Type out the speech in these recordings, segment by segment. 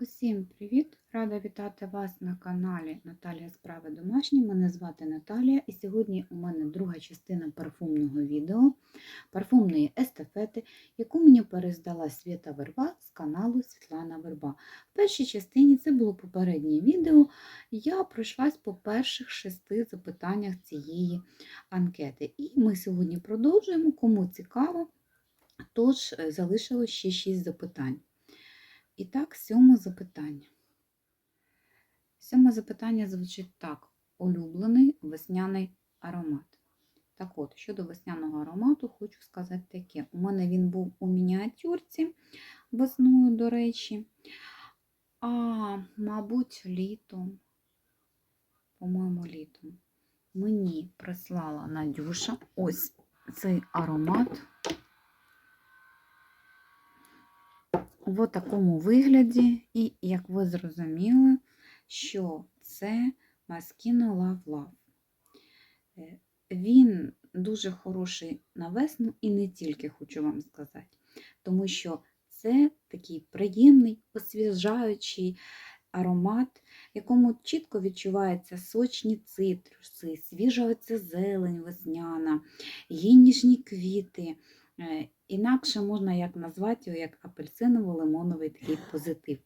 Усім привіт! Рада вітати вас на каналі Наталія Справи Домашні. Мене звати Наталія, і сьогодні у мене друга частина парфумного відео, парфумної естафети, яку мені перездала Свята Верба з каналу Світлана Верба. В першій частині це було попереднє відео. Я пройшлась по перших шести запитаннях цієї анкети. І ми сьогодні продовжуємо. Кому цікаво, тож е, залишилось ще шість запитань. І так, сьоме запитання. Сьоме запитання звучить так: улюблений весняний аромат. Так от, щодо весняного аромату, хочу сказати таке. У мене він був у мініатюрці весною, до речі. А, мабуть, літом, по-моєму, літом, мені прислала Надюша ось цей аромат. В такому вигляді, і, як ви зрозуміли, що це Maskino Love Love. Е, Він дуже хороший на весну і не тільки хочу вам сказати, тому що це такий приємний, освіжаючий аромат, якому чітко відчуваються сочні цитруси, свіжа оця зелень весняна, є квіти. Інакше можна як назвати його як апельсиново-лимоновий такий позитив.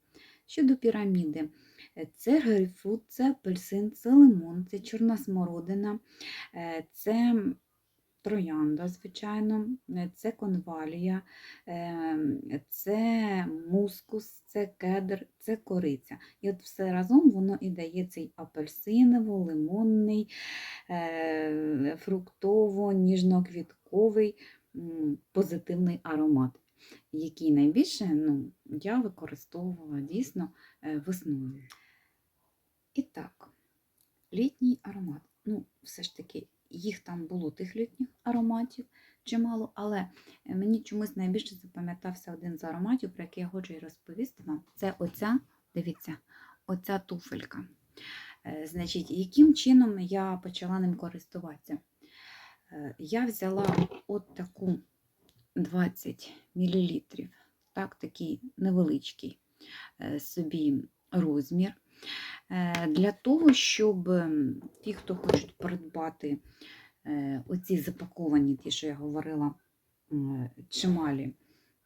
Щодо піраміди, е, це грейпфрут, це апельсин, це лимон, це чорна смородина, е, це троянда, звичайно, е, це конвалія, це мускус, це кедр, це кориця. І от все разом воно і дає цей апельсиново-лимонний, фруктово-ніжно-квітковий позитивний аромат, який найбільше ну, я використовувала дійсно е, весною. І так, літній аромат. Ну, все ж таки, їх там було тих літніх ароматів чимало, але мені чомусь найбільше запам'ятався один з ароматів, про який я хочу розповісти вам. Це оця, дивіться, оця туфелька. Е, значить, яким чином я почала ним користуватися? Е, я взяла от таку 20 мл, так, такий невеличкий е, собі розмір. Е, для того, щоб ті, хто хочуть придбати оці запаковані, ті, що я говорила, чималі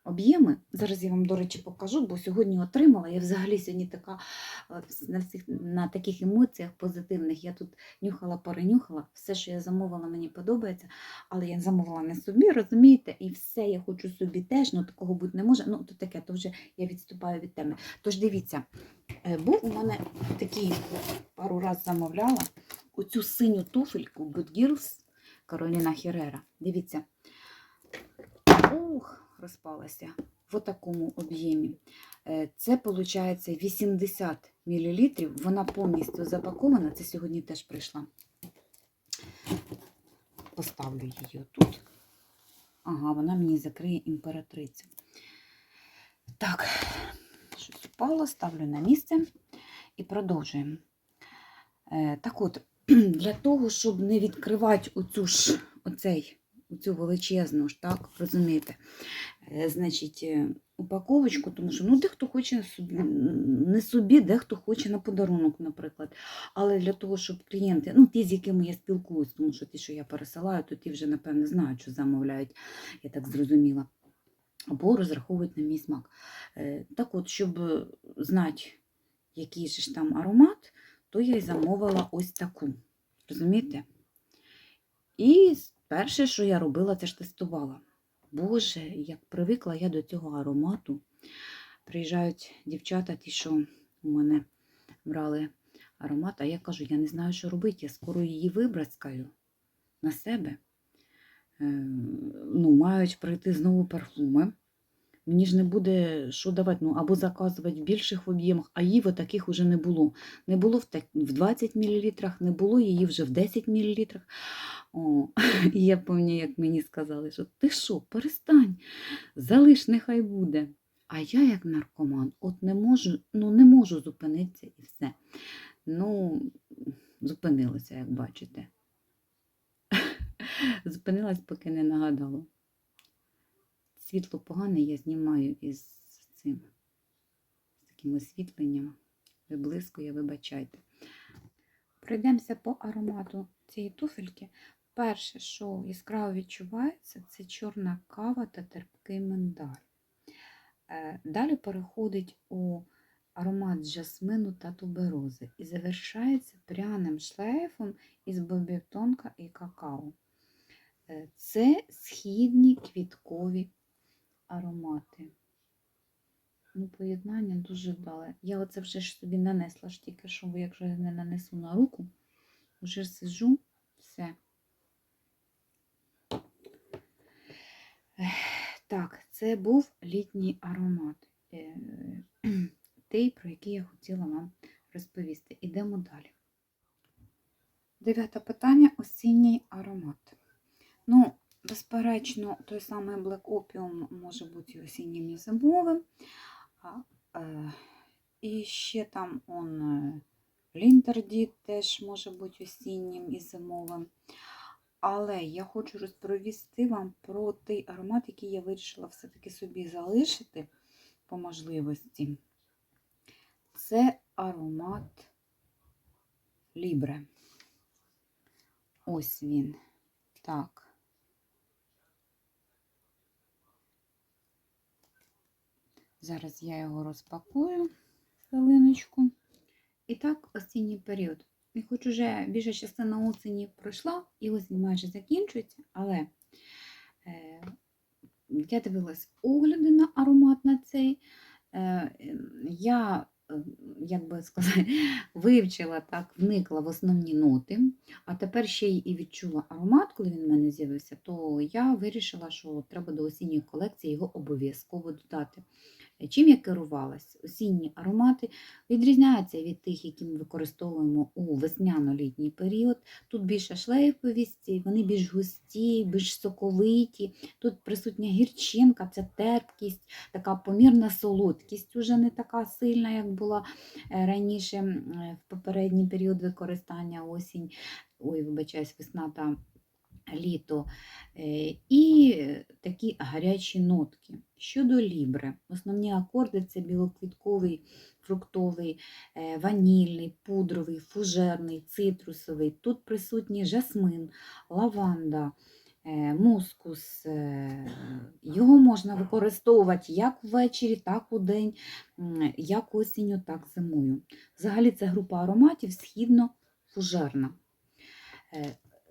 об'єми. Зараз я вам, до речі, покажу, бо сьогодні отримала. Я взагалі сьогодні така на всіх, на таких емоціях позитивних. Я тут нюхала, перенюхала, все, що я замовила, мені подобається, але я замовила не собі, розумієте? І все я хочу собі теж, ну такого бути не може. Ну, то таке, то вже я відступаю від теми. Тож дивіться, е, був у мене такий пару разів замовляла оцю синю туфельку Good Girls Кароліна Херера. Дивіться. Ух! Розпалася в такому об'ємі. Е, це, виходить, 80 мл. Вона повністю запакована. Це сьогодні теж прийшла. Поставлю її тут. Ага, вона мені закриє імператрицю. Так, щось упало, ставлю на місце і продовжуємо. Е, так от, для того, щоб не відкривати оцю ж, оцей цю величезну ж, так, розумієте, е, значить, е, упаковочку, тому що ну, дехто хоче собі, не собі, дехто хоче на подарунок, наприклад. Але для того, щоб клієнти, ну ті, з якими я спілкуюсь, тому що ті, що я пересилаю, то ті вже, напевне, знають, що замовляють, я так зрозуміла. Або розраховують на мій смак. Е, так от, щоб знати, який же ж там аромат, то я й замовила ось таку. Розумієте? І Перше, що я робила, це ж тестувала. Боже, як привикла я до цього аромату. Приїжджають дівчата, ті, що у мене брали аромат, а я кажу, я не знаю, що робити, я скоро її вибрацькаю на себе. Е, ну, Мають прийти знову парфуми. Мені ж не буде що давати, ну або заказувати в більших об'ємах, а її в таких вже не було. Не було в 20 мл, не було її вже в 10 мл. О, І я пам'ятаю, як мені сказали, що ти що, перестань, залиш, нехай буде. А я, як наркоман, от не можу, ну не можу зупинитися і все. Ну, зупинилася, як бачите. Зупинилась, поки не нагадала. Світло погане я знімаю із цим з таким трошечки освітлення виблискує, вибачайте. Пройдемося по аромату цієї туфельки. Перше, що яскраво відчувається, це чорна кава та терпкий миндаль. Е, Далі переходить у аромат жасмину та туберози і завершається пряним шлейфом із бобітонка і какао. Е, Це східні квіткові аромати. Ну, поєднання дуже вдале. Я оце вже ж собі нанесла ж тільки, що бо якщо я не нанесу на руку, вже сижу, все. Так, це був літній аромат. Е, Той, про який я хотіла вам розповісти. Ідемо далі. Дев'яте питання осінній аромат. Ну, безперечно, той самий Black Opium може бути і осіннім і зимовим. Е, і ще там он е, Лінтерді теж може бути осіннім і зимовим. Але я хочу розповісти вам про той аромат, який я вирішила все-таки собі залишити по можливості. Це аромат Лібре. Ось він. Так. Зараз я його розпакую хвилиночку. І так, осінній період. І хоч уже більша частина осені пройшла, і осінь майже закінчується, але е, я дивилась огляди на аромат на цей. Е, я, е, як би сказати, вивчила так, вникла в основні ноти, а тепер ще й відчула аромат, коли він в мене з'явився, то я вирішила, що треба до осінньої колекції його обов'язково додати. Чим я керувалась? Осінні аромати відрізняються від тих, які ми використовуємо у весняно-літній період. Тут більше шлейфовісті, вони більш густі, більш соковиті. Тут присутня гірчинка, це терпкість, така помірна солодкість, уже не така сильна, як була е, раніше е, в попередній період використання осінь, ой, вибачаюсь, весна та літо. Е, І такі гарячі нотки. Щодо лібри, основні акорди це білоквітковий, фруктовий, е, ванільний, пудровий, фужерний, цитрусовий. Тут присутній жасмин, лаванда, е, мускус. Його можна використовувати як ввечері, так у день, як осінню, так зимою. Взагалі це група ароматів східно-фужерна.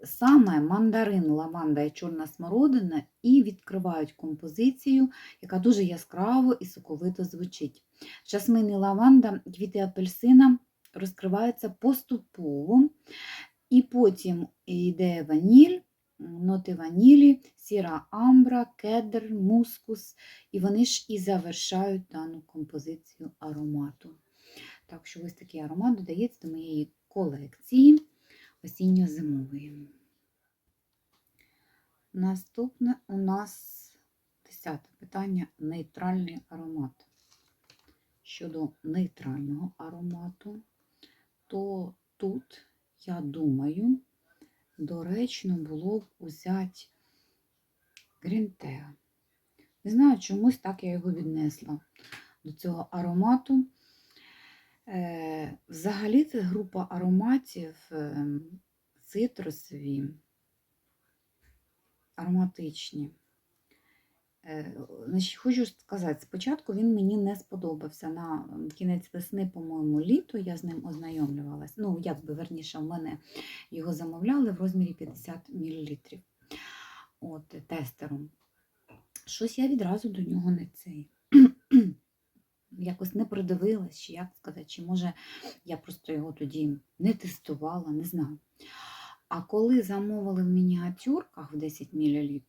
Саме мандарин, лаванда і чорна смородина і відкривають композицію, яка дуже яскраво і соковито звучить. Жасмин і лаванда, квіти апельсина розкриваються поступово, і потім йде ваніль, ноти ванілі, сіра амбра, кедр, мускус, і вони ж і завершають дану композицію аромату. Так що ось такий аромат додається до моєї колекції осінньо-зимової. Наступне у нас десяте питання нейтральний аромат. Щодо нейтрального аромату, то тут, я думаю, доречно було б взяти грінтеа. Не знаю, чомусь так я його віднесла до цього аромату. Е, Взагалі це група ароматів ем, цитрусові, ароматичні. Е, Значить, хочу сказати, спочатку він мені не сподобався. На кінець весни, по-моєму, літо я з ним ознайомлювалася. Ну, як би верніше, в мене його замовляли в розмірі 50 мл. От, тестером. Щось я відразу до нього не цей. Якось не придивилась, чи як сказати, чи може я просто його тоді не тестувала, не знаю. А коли замовили в мініатюрках в 10 мл,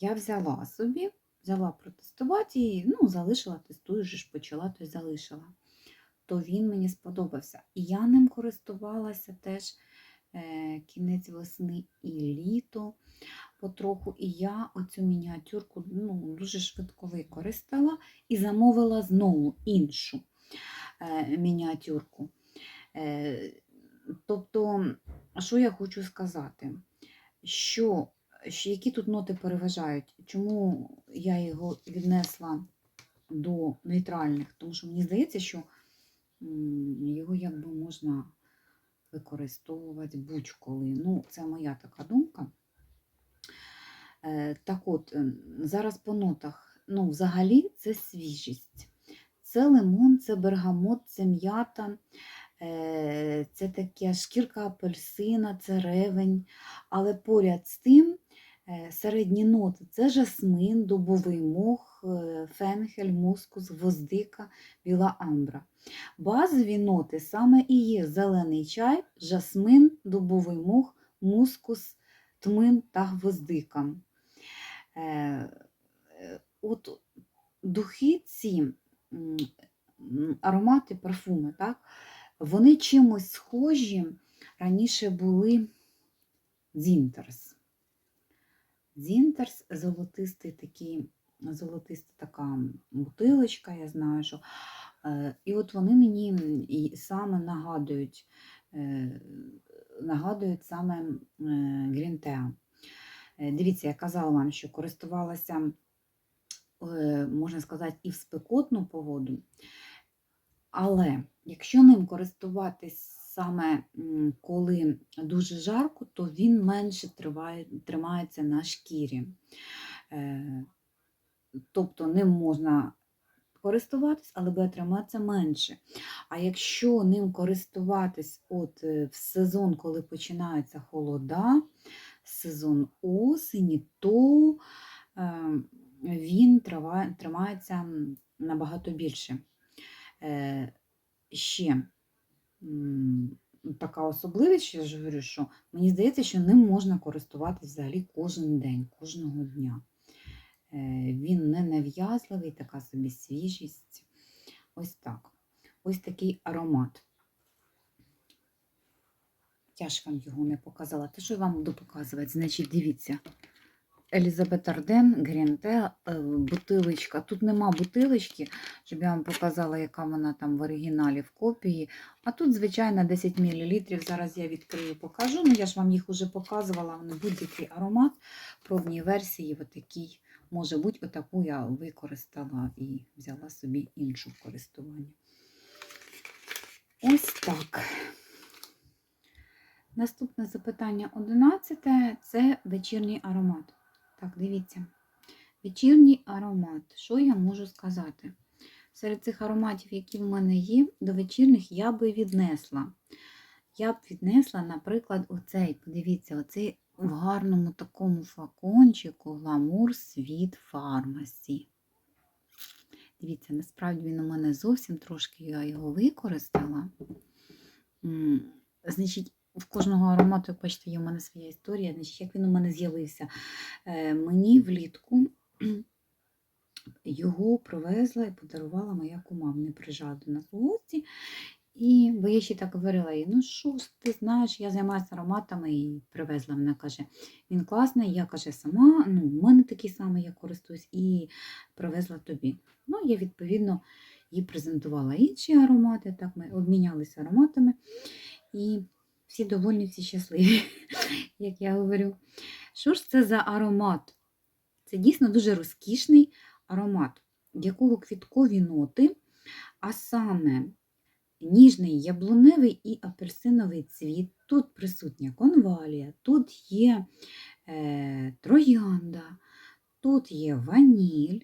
я взяла собі, взяла протестувати і ну, залишила, тестую, ж почала, то й залишила. То він мені сподобався. І я ним користувалася теж кінець весни і літо потроху. І я оцю мініатюрку ну, дуже швидко використала і замовила знову іншу е, мініатюрку. Е, тобто, що я хочу сказати? Що які тут ноти переважають? Чому я його віднесла до нейтральних, тому що мені здається, що його якби можна використовувати будь-коли. Ну, це моя така думка. Е, Так от, ем, зараз по нотах, ну, взагалі, це свіжість. Це лимон, це бергамот, це м'ята, е, це таке шкірка апельсина, це ревень. Але поряд з тим середні ноти це жасмин, дубовий мох, е, фенхель, мускус, гвоздика, біла амбра. Базові ноти саме і є зелений чай, жасмин, дубовий мох, мускус, тмин та гвоздика. Е, е, От духи ці аромати, парфуми, так, вони чимось схожі раніше були Дзінтерс. Дзінтерс золотистий такий, золотиста така бутилочка, я знаю, що. Е, І от вони мені і саме нагадують, е, нагадують саме Грінтеа. Дивіться, я казала вам, що користувалася, е, можна сказати, і в спекотну погоду. Але якщо ним користуватись саме коли дуже жарко, то він менше триває, тримається на шкірі. Е, Тобто ним можна користуватись, але буде триматися менше. А якщо ним користуватись от е, в сезон, коли починаються холода, сезон осені, то е, він тримається набагато більше. Ще така особливість, що я ж говорю, що мені здається, що ним можна користуватись взагалі кожен день, кожного дня. Е, Він не нав'язливий, така собі свіжість. Ось так. Ось такий аромат. Я ж вам його не показала. Те, що я вам буду показувати, значить, дивіться. Елізабет Арден, Грінте, бутилочка. Тут нема бутилочки, щоб я вам показала, яка вона там в оригіналі в копії. А тут, звичайно, 10 мл. Зараз я відкрию, покажу. Ну, я ж вам їх вже показувала. Вони будь-який аромат пробній версії, отакий. Може бути, отаку я використала і взяла собі іншу в користування. Ось так. Наступне запитання 11 це вечірній аромат. Так, дивіться. Вечірній аромат. Що я можу сказати? Серед цих ароматів, які в мене є, до вечірніх я би віднесла. Я б віднесла, наприклад, оцей, подивіться, оцей в гарному такому флакончику гламур світ фармасі. Дивіться, насправді він у мене зовсім трошки я його використала. Значить, в кожного аромату, як бачите, є у мене своя історія. Значить, як він у мене з'явився? Е, Мені влітку його привезла і подарувала моя кума. До нас у гості. І бо я ще так говорила їй, ну що ж, ти знаєш, я займаюся ароматами і привезла. Вона каже, він класний, я каже, сама, ну, в мене такий самий, я користуюсь, і привезла тобі. Ну, я відповідно їй презентувала інші аромати, так ми обмінялися ароматами. І всі довольні, всі щасливі, як я говорю. Що ж це за аромат? Це дійсно дуже розкішний аромат, якого квіткові ноти, а саме ніжний яблуневий і апельсиновий цвіт. Тут присутня конвалія, тут є е, троянда, тут є ваніль,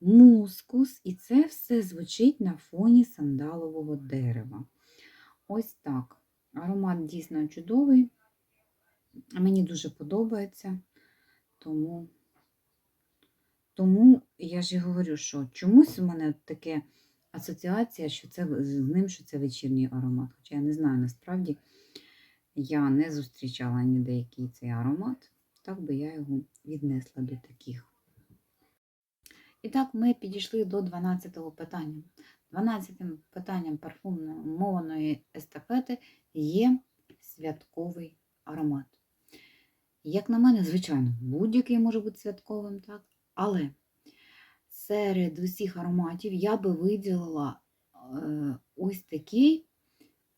мускус, і це все звучить на фоні сандалового дерева. Ось так. Аромат дійсно чудовий. Мені дуже подобається, тому, тому я ж і говорю, що чомусь у мене таке асоціація, що це з ним, що це вечірній аромат. Хоча я не знаю, насправді я не зустрічала ніде який цей аромат, так би я його віднесла до таких. І так ми підійшли до 12-го питання. 12-м питанням парфумно-мовної естафети є святковий аромат. Як на мене, звичайно, будь-який може бути святковим, так? але серед усіх ароматів я би виділила е, ось такий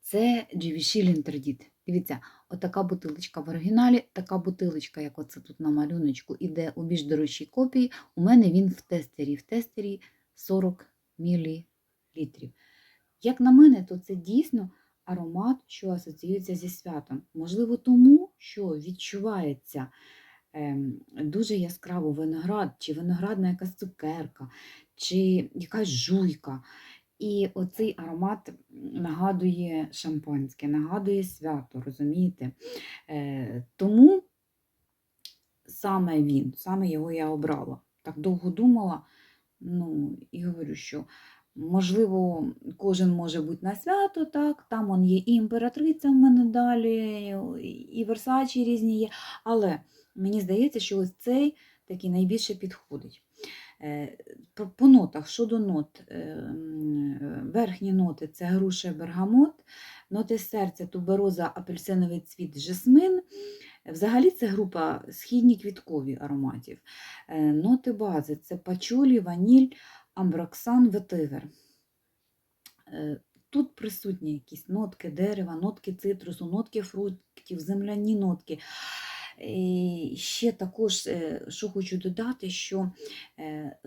це Givenchy L'Interdit. Дивіться, отака бутилочка в оригіналі, така бутилочка, як оце тут на малюночку, іде у більш дорожчій копії. У мене він в тестері. В тестері 40 мл. Як на мене, то це дійсно аромат, що асоціюється зі святом. Можливо, тому, що відчувається ем, дуже яскраво виноград, чи виноградна якась цукерка, чи якась жуйка. І оцей аромат нагадує шампанське, нагадує свято, розумієте? Е, тому саме він, саме його я обрала. Так довго думала, ну і говорю, що можливо, кожен може бути на свято, так, там он є і імператриця в мене далі, і Версачі різні є. Але мені здається, що ось цей такий найбільше підходить. Е, По, нотах, щодо нот, е, верхні ноти це груша бергамот, ноти серця, тубероза, апельсиновий цвіт, жасмин. Взагалі це група східні квіткові ароматів. Е, Ноти бази це пачулі, ваніль, амброксан, ветивер. Е, Тут присутні якісь нотки дерева, нотки цитрусу, нотки фруктів, земляні нотки. І ще також, е, що хочу додати, що е,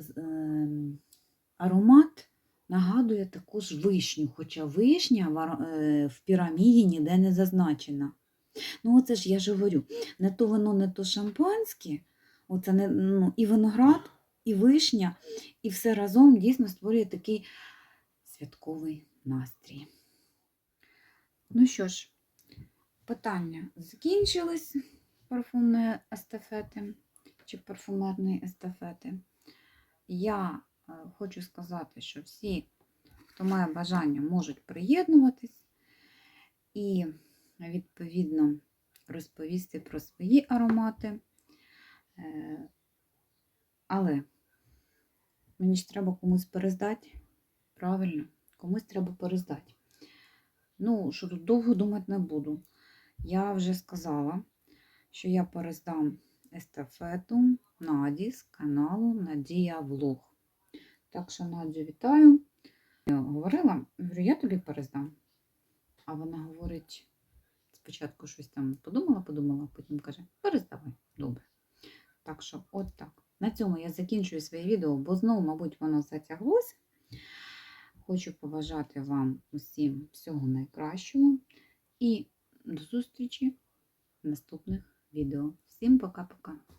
аромат нагадує також вишню, хоча вишня в піраміді ніде не зазначена. Ну, оце ж я ж говорю, не то вино, не то шампанське, оце не, ну, і виноград, і вишня, і все разом дійсно створює такий святковий настрій. Ну що ж, питання закінчились парфумної естафети чи парфумерної естафети. Я е, хочу сказати, що всі, хто має бажання, можуть приєднуватись і, відповідно, розповісти про свої аромати. Е, Але мені ж треба комусь перездати. Правильно, комусь треба перездати. Ну, що тут довго думати не буду. Я вже сказала, що я перездам естафету Наді з каналу Надія Влог. Так що, Надю, вітаю. Я говорила, говорю, я тобі перездам. А вона говорить, спочатку щось там подумала, подумала, потім каже, перездавай, добре. Так що, от так. На цьому я закінчую своє відео, бо знову, мабуть, воно затяглося. Хочу побажати вам усім всього найкращого і до зустрічі в наступних відео. Всім пока-пока!